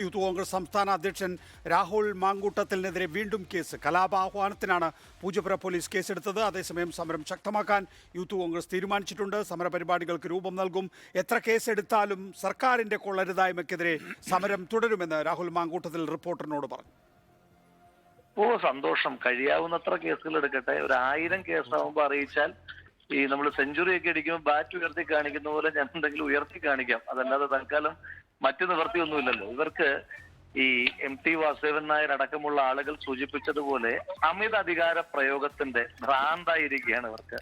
Youth Congress സംസ്ഥാന അധ്യക്ഷൻ രാഹുൽ മാങ്കൂട്ടത്തിനെതിരെ വീണ്ടും കേസ്. കലാപാഹ്വാനത്തിനാണ് പൂജപ്പുര പോലീസ് കേസെടുത്തത്. അതേസമയം സമരം ശക്തമാക്കാൻ യൂത്ത് കോൺഗ്രസ് തീരുമാനിച്ചിട്ടുണ്ട്. സമരപരിപാടികൾക്ക് രൂപം നൽകും. എത്ര കേസെടുത്താലും സർക്കാരിന്റെ കൊള്ളരുതായ്മയ്ക്കെതിരെ സമരം തുടരുമെന്ന് രാഹുൽ മാങ്കൂട്ടത്തിൽ റിപ്പോർട്ടറിനോട് പറഞ്ഞു. ഓ സന്തോഷം. കഴിയാവുന്നത്ര കേസുകൾ എടുക്കട്ടെ. ഒരു ആയിരം കേസാവുമ്പോ അറിയിച്ചാൽ ഈ നമ്മൾ സെഞ്ചുറി ഒക്കെ അടിക്കുമ്പോൾ ബാറ്റ് ഉയർത്തി കാണിക്കുന്ന പോലെ ഞാൻ എന്തെങ്കിലും ഉയർത്തി കാണിക്കാം. അതല്ലാതെ തൽക്കാലം മറ്റു നിവർത്തിയൊന്നുമില്ലല്ലോ. ഇവർക്ക് ഈ എം ടി വാസുദേവൻ നായർ അടക്കമുള്ള ആളുകൾ സൂചിപ്പിച്ചതുപോലെ അമിത അധികാര പ്രയോഗത്തിന്റെ ഭ്രാന്തായിരിക്കുകയാണ് ഇവർക്ക്.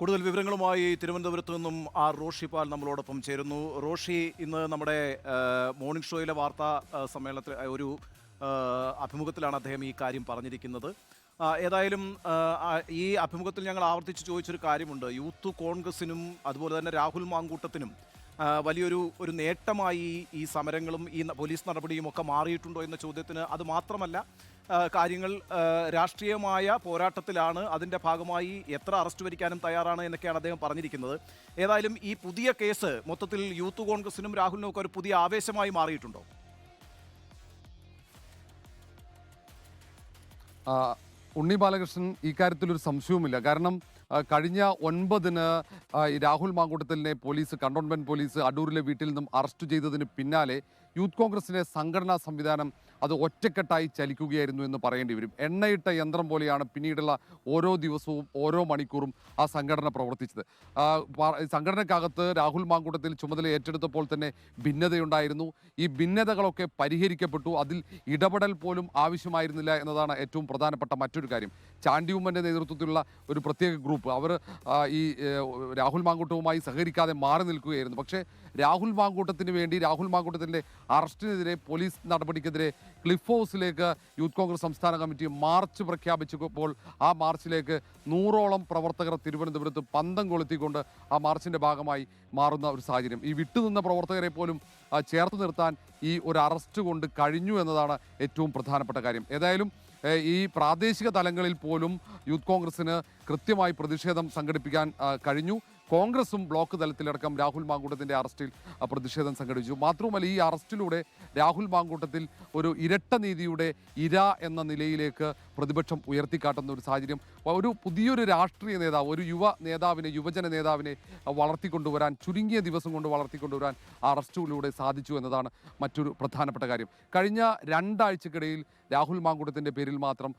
കൂടുതൽ വിവരങ്ങളുമായി തിരുവനന്തപുരത്ത് നിന്നും ആർ റോഷി പാൽ നമ്മളോടൊപ്പം ചേരുന്നു. റോഷി ഇന്ന് നമ്മുടെ മോർണിംഗ് ഷോയിലെ വാർത്താ സമ്മേളനത്തിൽ ഒരു അഭിമുഖത്തിലാണ് അദ്ദേഹം ഈ കാര്യം പറഞ്ഞിരിക്കുന്നത്. ഏതായാലും ഈ അഭിമുഖത്തിൽ ഞങ്ങൾ ആവർത്തിച്ച് ചോദിച്ചൊരു കാര്യമുണ്ട്. യൂത്ത് കോൺഗ്രസിനും അതുപോലെ തന്നെ രാഹുൽ മാങ്കൂട്ടത്തിനും വലിയൊരു ഒരു നേട്ടമായി ഈ സമരങ്ങളും ഈ പോലീസ് നടപടിയും ഒക്കെ മാറിയിട്ടുണ്ടോ എന്ന ചോദ്യത്തിന് അത് മാത്രമല്ല കാര്യങ്ങൾ രാഷ്ട്രീയമായ പോരാട്ടത്തിലാണ് അതിന്റെ ഭാഗമായി എത്ര അറസ്റ്റ് വരിക്കാനും തയ്യാറാണ് എന്നൊക്കെയാണ് അദ്ദേഹം പറഞ്ഞിരിക്കുന്നത്. ഏതായാലും ഈ പുതിയ കേസ് മൊത്തത്തിൽ യൂത്ത് കോൺഗ്രസിനും രാഹുലിനും ഒക്കെ ഒരു പുതിയ ആവേശമായി മാറിയിട്ടുണ്ടോ? ഉണ്ണി ബാലകൃഷ്ണൻ ഇക്കാര്യത്തിൽ ഒരു സംശയവുമില്ല. കാരണം കഴിഞ്ഞ ഒൻപതിന് രാഹുൽ മാങ്കൂട്ടത്തിലിനെ പോലീസ് കണ്ടോൺമെന്റ് പോലീസ് അടൂരിലെ വീട്ടിൽ നിന്നും അറസ്റ്റ് ചെയ്തതിന് പിന്നാലെ യൂത്ത് കോൺഗ്രസിന്റെ സംഘടനാ സംവിധാനം അത് ഒറ്റക്കെട്ടായി ചലിക്കുകയായിരുന്നു എന്ന് പറയേണ്ടി വരും. എണ്ണയിട്ട യന്ത്രം പോലെയാണ് പിന്നീടുള്ള ഓരോ ദിവസവും ഓരോ മണിക്കൂറും ആ സംഘടന പ്രവർത്തിച്ചത്. സംഘടനക്കകത്ത് രാഹുൽ മാങ്കൂട്ടത്തിൽ ചുമതല ഏറ്റെടുത്തപ്പോൾ തന്നെ ഭിന്നതയുണ്ടായിരുന്നു. ഈ ഭിന്നതകളൊക്കെ പരിഹരിക്കപ്പെട്ടു. അതിൽ ഇടപെടൽ പോലും ആവശ്യമായിരുന്നില്ല എന്നതാണ് ഏറ്റവും പ്രധാനപ്പെട്ട മറ്റൊരു കാര്യം. ചാണ്ടി ഉമ്മന്റെ നേതൃത്വത്തിലുള്ള ഒരു പ്രത്യേക ഗ്രൂപ്പ് അവർ ഈ രാഹുൽ മാങ്കൂട്ടവുമായി സഹകരിക്കാതെ മാറി നിൽക്കുകയായിരുന്നു. പക്ഷേ രാഹുൽ മാങ്കൂട്ടത്തിന് വേണ്ടി രാഹുൽ മാങ്കൂട്ടത്തിന്റെ അറസ്റ്റിനെതിരെ പോലീസ് നടപടിക്കെതിരെ ക്ലിഫ് ഹൗസിലേക്ക് യൂത്ത് കോൺഗ്രസ് സംസ്ഥാന കമ്മിറ്റി മാർച്ച് പ്രഖ്യാപിച്ചപ്പോൾ ആ മാർച്ചിലേക്ക് നൂറോളം പ്രവർത്തകർ തിരുവനന്തപുരത്ത് പന്തം കൊളുത്തിക്കൊണ്ട് ആ മാർച്ചിന്റെ ഭാഗമായി മാറുന്ന ഒരു സാഹചര്യം. ഈ വിട്ടുനിന്ന പ്രവർത്തകരെ പോലും ചേർത്ത് നിർത്താൻ ഈ ഒരു അറസ്റ്റ് കൊണ്ട് കഴിഞ്ഞു എന്നതാണ് ഏറ്റവും പ്രധാനപ്പെട്ട കാര്യം. ഏതായാലും ഈ പ്രാദേശിക തലങ്ങളിൽ പോലും യൂത്ത് കോൺഗ്രസിന് കൃത്യമായി പ്രതിഷേധം സംഘടിപ്പിക്കാൻ കഴിഞ്ഞു. കോൺഗ്രസും ബ്ലോക്ക് തലത്തിലടക്കം രാഹുൽ മാങ്കൂട്ടത്തിന്റെ അറസ്റ്റിൽ പ്രതിഷേധം സംഘടിപ്പിച്ചു മാത്രവുമല്ല ഈ അറസ്റ്റിലൂടെ രാഹുൽ മാങ്കൂട്ടത്തിൽ ഒരു ഇരട്ട നീതിയുടെ ഇര എന്ന നിലയിലേക്ക് പ്രതിപക്ഷം ഉയർത്തിക്കാട്ടുന്ന ഒരു സാഹചര്യം ഒരു പുതിയൊരു രാഷ്ട്രീയ നേതാവ് ഒരു യുവ നേതാവിനെ യുവജന നേതാവിനെ വളർത്തിക്കൊണ്ടുവരാൻ ചുരുങ്ങിയ ദിവസം കൊണ്ട് വളർത്തിക്കൊണ്ടുവരാൻ അറസ്റ്റിലൂടെ സാധിച്ചു എന്നതാണ് മറ്റൊരു പ്രധാനപ്പെട്ട കാര്യം. കഴിഞ്ഞ രണ്ടാഴ്ചക്കിടയിൽ രാഹുൽ മാങ്കൂട്ടത്തിന്റെ പേരിൽ മാത്രം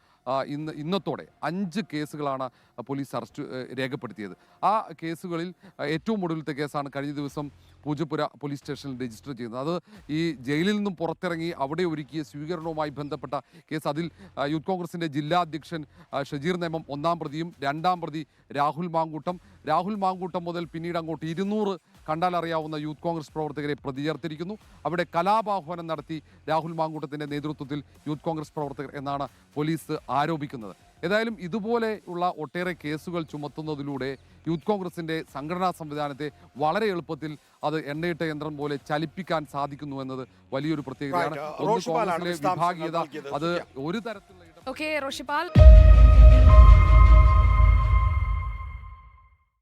ഇന്ന് ഇന്നത്തോടെ അഞ്ച് കേസുകളാണ് പോലീസ് അറസ്റ്റ് രേഖപ്പെടുത്തിയത്. ആ കേസുകളിൽ ഏറ്റവും ഒടുവിലത്തെ കേസാണ് കഴിഞ്ഞ ദിവസം പൂജപ്പുര പോലീസ് സ്റ്റേഷനിൽ രജിസ്റ്റർ ചെയ്യുന്നത് അത് ഈ ജയിലിൽ നിന്നും പുറത്തിറങ്ങി അവിടെ ഒരുക്കിയ സ്വീകരണവുമായി ബന്ധപ്പെട്ട കേസ്. അതിൽ യൂത്ത് കോൺഗ്രസിന്റെ ജില്ലാ അധ്യക്ഷൻ ഷജീർ നേമം ഒന്നാം പ്രതിയും രണ്ടാം പ്രതി രാഹുൽ മാങ്കൂട്ടം. രാഹുൽ മാങ്കൂട്ടം മുതൽ പിന്നീട് അങ്ങോട്ട് ഇരുന്നൂറ് കണ്ടാൽ അറിയാവുന്ന യൂത്ത് കോൺഗ്രസ് പ്രവർത്തകരെ പ്രതിചേർത്തിരിക്കുന്നു. അവിടെ കലാപാഹ്വാനം നടത്തി രാഹുൽ മാങ്കൂട്ടത്തിന്റെ നേതൃത്വത്തിൽ യൂത്ത് കോൺഗ്രസ് പ്രവർത്തകർ എന്നാണ് പോലീസ് ആരോപിക്കുന്നത്. ഏതായാലും ഇതുപോലെയുള്ള ഒട്ടേറെ കേസുകൾ ചുമത്തുന്നതിലൂടെ യൂത്ത് കോൺഗ്രസിന്റെ സംഘടനാ സംവിധാനത്തെ വളരെ എളുപ്പത്തിൽ അത് എണ്ണയിട്ട യന്ത്രം പോലെ ചലിപ്പിക്കാൻ സാധിക്കുന്നു എന്നത് വലിയൊരു പ്രത്യേകതയാണ്. വിഭാഗീയത അത് ഒരു തരത്തിലുള്ള ഓക്കെ റോഷിപ്പാൽ.